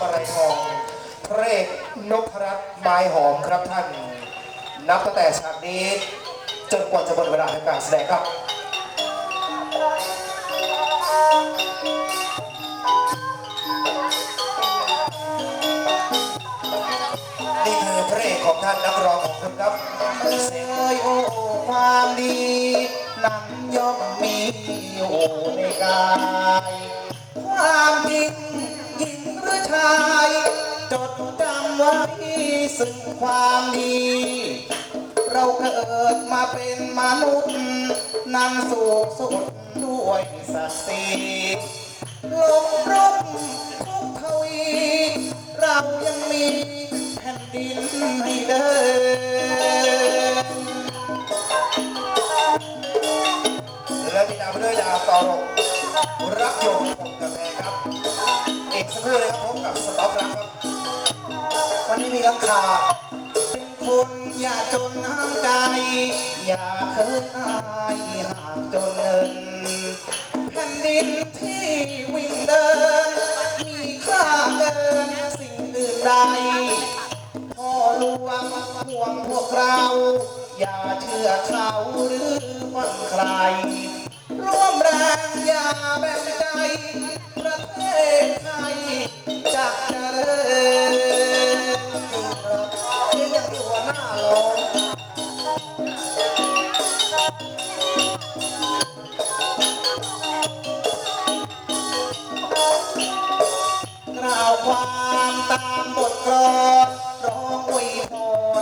มาลัยทองพระเอกนพรัตน์ไม้หอมครับท่าน นับตั้งแต่ฉากนี้ จนกว่าจะหมดเวลาในการแสดงครับนี่คือพระเอกของท่านนักร้องของคุณครับเสยโอ้ความดีนั้นย่อมมีอยู่ในกายาย จดจำไว้ซึ่งความดี เราเกิดมาเป็นมนุษย์นั้นสุขสุดด้วยศักดิ์ศรีลงรบทุกทวี เรายังมีแผ่นดินให้เดินและติดตามไปด้วยดาวต่อรกรักยมกับแพ งครับอีกสักครู่เลยครับพบกับสต็อปรักครับ วันนี้มีราคาเป็นคนอย่าจนห้ามใจ อย่าเคินอายหากจนเงินแผ่นดินที่วิ่งเดิน มีค่าเกินสิ่งอื่นใดพ่อหลวงห่วงพวกเรา อย่าเชื่อเขาหรือฟังใคร ร่วมแรงอย่าแบ่งใจประเทศไทย ความตามบทกลอนร้องอวยพ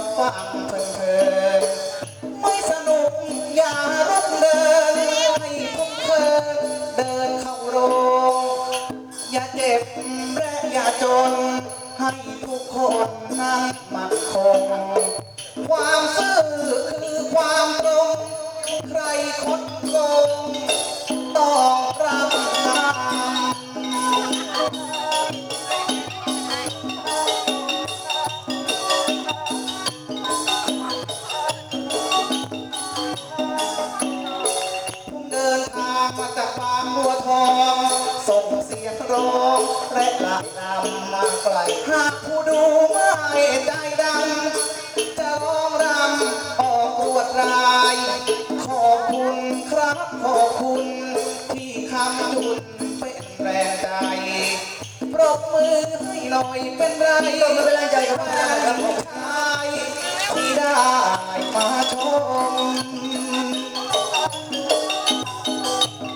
รฟังเพลินไม่สนุกอย่ารุกเดินให้ผมเพลินเดินเข้าโรง อย่าเจ็บและอย่าจน ให้ทุกคนนั้นมั่นคง ความซื่อคือความตรง ใครคดโกงต้องรับ และลายนำมาไกลหากผู้ดูไม่ใจดำจะร้องรำออกรวดราย ขอบคุณครับขอบคุณ ที่คำจุนเป็นแรงใจปรบมือให้หน่อยเป็นไรก็ไม่เป็นไรใจกับแฟนชายที่ได้มาชม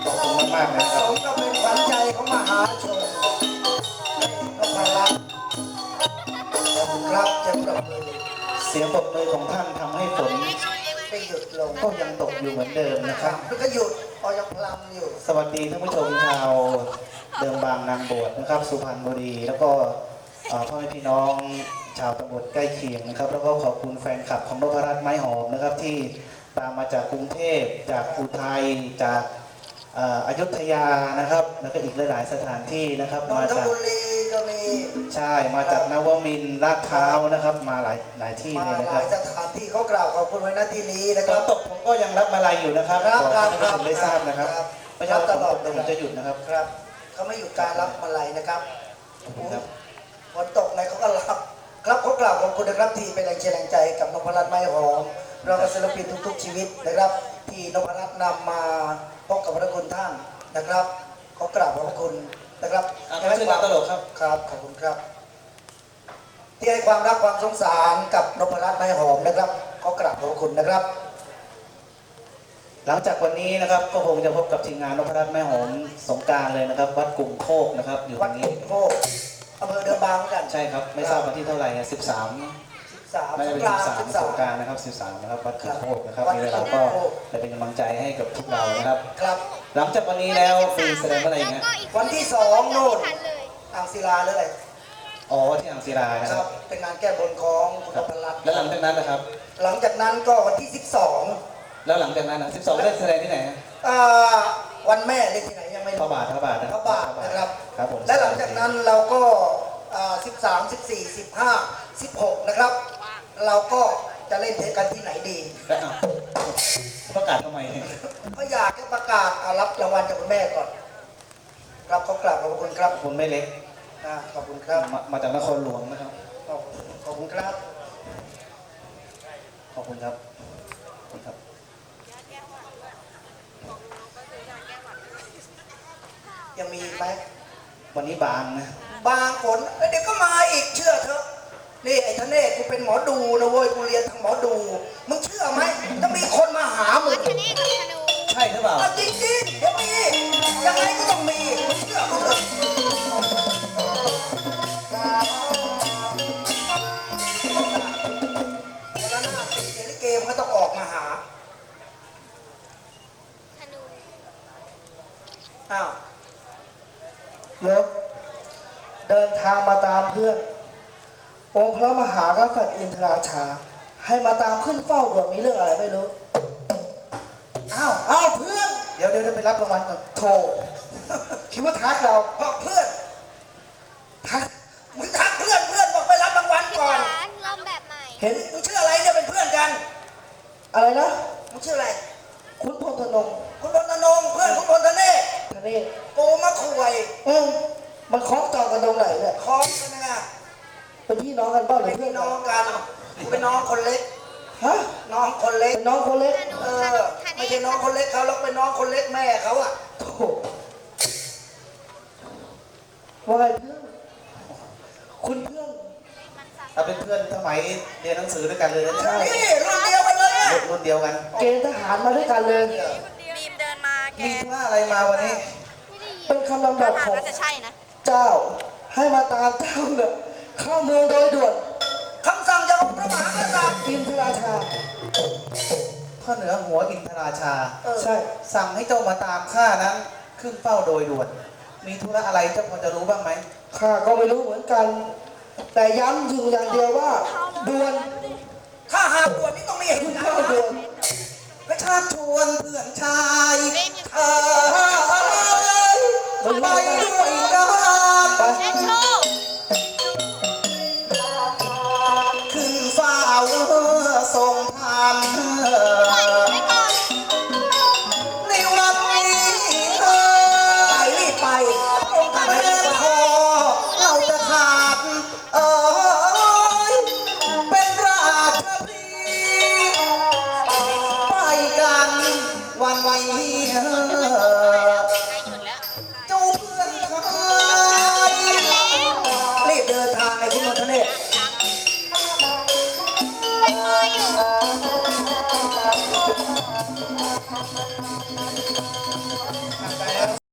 ขอบคุณมากๆนะคสรับมกับเป็นขวัญใจของมหาชน สียงปรบมือของท่านทำให้ฝนไปหยุดลงก็ยังตกอยู่เหมือนเดิมนะครับ มันก็หยุดพอยังพลัมอยู่ สวัสดีท่านผู้ชมชาวเดิมบางนางบวชนะครับ สุพรรณบุรีแล้วก็เอ่อพ่อแม่พี่น้องชาวตำบลใกล้เคียงนะครับ แล้วก็ขอบคุณแฟนคลับของนพรัตน์ไม้หอมนะครับ ที่ตามมาจากกรุงเทพจากอุทัยจากเอ่ออยุธยานะครับ แล้วก็อีกหลายๆสถานที่นะครับนมาทจาก บุรี ก็มีใช่มาจากนวมินทร์ลาดพร้าวนะครับ มาหลายหลายที่มาเลยนะหครัลาบยสถานที่เขากล่าวขอบคุณไว้ณที่นี้นะคตอรันบตกผมก็ยังรับมาลายอยู่นะครับครับบอกครับให้ท่านผู้ชมได้ทราบนะครับครับไม่ใช่ว่าตฝนลอดตกเดี๋ยวผมจะหยุดนะครับครับเขาไม่หยุดการรับมาลัยนะครับขอบคุณครับ ฝนตกไหนเขาก็รับ ครับเขากล่าวขอบคุณนะครับที่เป็นแรงเชียร์แรงใจกับนพรัตน์ไม้หอมเราก็ศิลปินทุก ๆ ชีวิตนะครับ ที่นพรัตน์นำมาพบกับพระคุณท่านนะครับเขากราบขอบพระคุณนะครับ อะขอบคุณครับตลกครับ ครับ ขอบคุณครับ ที่ให้ความรักความสงสารกับนพรัตน์ไม้หอมนะครับเขากราบขอบพระคุณนะครับ หลังจากวันนี้นะครับก็คงจะพบกับทีมงานนพรัตน์แม่หอมสงกรารเลยนะครับ วัดกลุ่มโคกนะครับ อยู่ตวัรดงกุนี้ฎโพอำเภอเดิมบางเหมือนกัน ใช่ครับ ไม่ทราบวันที่เท่าไหร่นะ13 สิบสามน่าจะเป็นกลาง13สิบสสามงกรารนะครับ13นะครับวัดกลุ่มโคกนะครับวัดมีกลุ่เวมลาโคกก็จะเป็นกำลังใจให้กับพวกเรานะครับ ครับ หลังจากวันนี้แล้วมีแสดงอะไรนะวันที่สองโน่น อ่างศิลาหรืออะไรอ๋อที่อ่างศิลานะคครัรับบ เป็นงานแก้บนของคุณครันบพรัตน์แล้วหลังจากนั้นนะครับ หลังจากนั้นก็วันที่แล้วหลังจากนั้นนะ12ได้แสดงที่ไหนฮะ12อ่าวันแม่เล่นที่ไหนยังไม่พระรู้ บาทพระบาทนะพระบาทนะครับ ครับผมและหลังจากนั้นเราก็อ่า13 14 15 16 นะครับ เราก็จะเล่นเทปกันที่ไหนดี แล้วอ้าวประกาศทำไมเนี่ยก็อยากจะประกาศอ่ารับรางวัลจากคุณแม่ก่อนครับเขากราบขอบพระคุณครับคุณไม่เล็กอ่าขอบคุณครับมามาจากนครหลวงนะครับ ขอบขอบคุณครับ ขอบคุณครับขอบคุณครับ ยังมีอีกไหมวันนี้บางนะ บางฝนเอ้ยเดี๋ยวก็มาอีกเชื่อเถอะ นี่ไอ้ทะเนศกูเป็นหมอดูนะเว้ยกูเรียนทางหมอดู มึงเชื่อไหมจะมีคนมาหามึงธนีกับธนูใช่หรือเปล่า เอาจริงจริงๆเดี๋ยวมียังไงก็ต้องมีมึงเชื่อกูเถอะแล้วหน้าตีเดี๋ยวลิเกมนก็ต้องออกมาหา ธนูอ้าว เลิฟเดินทางมาตามเพื่อน องค์พระมหากษัตริย์อินทราชา ให้มาตามขึ้นเฝ้าด่วนมีเรื่องอะไรไม่รู้อ้าวอ้าวเพื่อน เดี๋ยวเดี๋ยวเดี๋ยวไปรับรางวัลก่อนโธ่คิดว่าทักเราบอกเพื่อนทักมึงทักเพื่อนเพื่อนบอกไปรับรางวัลที่ก่อน ร้านลมแบบใหม่ เห็นมึงชื่ออะไรเนี่ยเป็นเพื่อนกัน อะไรนะมึงชื่ออะไร คุณพลธนงคุณพลธนงเพื่อนคุณพลธเนศทะเนศกูมะขวยเอ้ยมันคล้องจองกันตรงไหนเนี่ย คล้องกันนะ เป็นพี่น้องกันเปล่าหรืเป็อนเพื่อพี่นน้องกันกูเป็นน้องคนเล็ก ฮะน้องคนเล็ก เป็นน้องคนเล็กธนูเอธอนูธไม่นีใช่น้องคนเล็กเขาหรอกเป็นน้องคนเล็กแม่เขาอะโธ่ว่าไงเพื่อนคุณเพื่อนเราเป็นเพื่อนสมัยเรียนหนังสือด้วยกันเลยนะใช่นี่รุ่นเดียวกันเลยอะรุ่นรุ่นเดียวกัน เกณฑ์ทหารมาด้วยกันเลย บีมเดินมาแกมีธุระอะไรมาวันนี้ไม่ได้ยินเป็นคำลำดับของน่าจะใช่นะ เจ้า ให้มาตามเจ้าเนี่ย เข้าเมืองโดยด่วนคำสั่งจากองค์พระมหากษัตริย์อินทราชาพ่อเหนือหัวอินทราชา เออ ใช่ สั่งให้เจ้ามาตามข้านั้นขึ้นเฝ้าโดยด่วน มีธุระอะไรเจ้าพอจะรู้บ้างไหม ข้าก็ไม่รู้เหมือนกัน แต่ย้ำอยู่อย่างเดียวว่าด่วนถ้าหากด่วนนี่ต้องมีเหตุขึ้นการเข้าณ์ด่วนประชาชวนเพื่อนชายบีมยังเออไม่รู้ไปเหมือนกันด้วย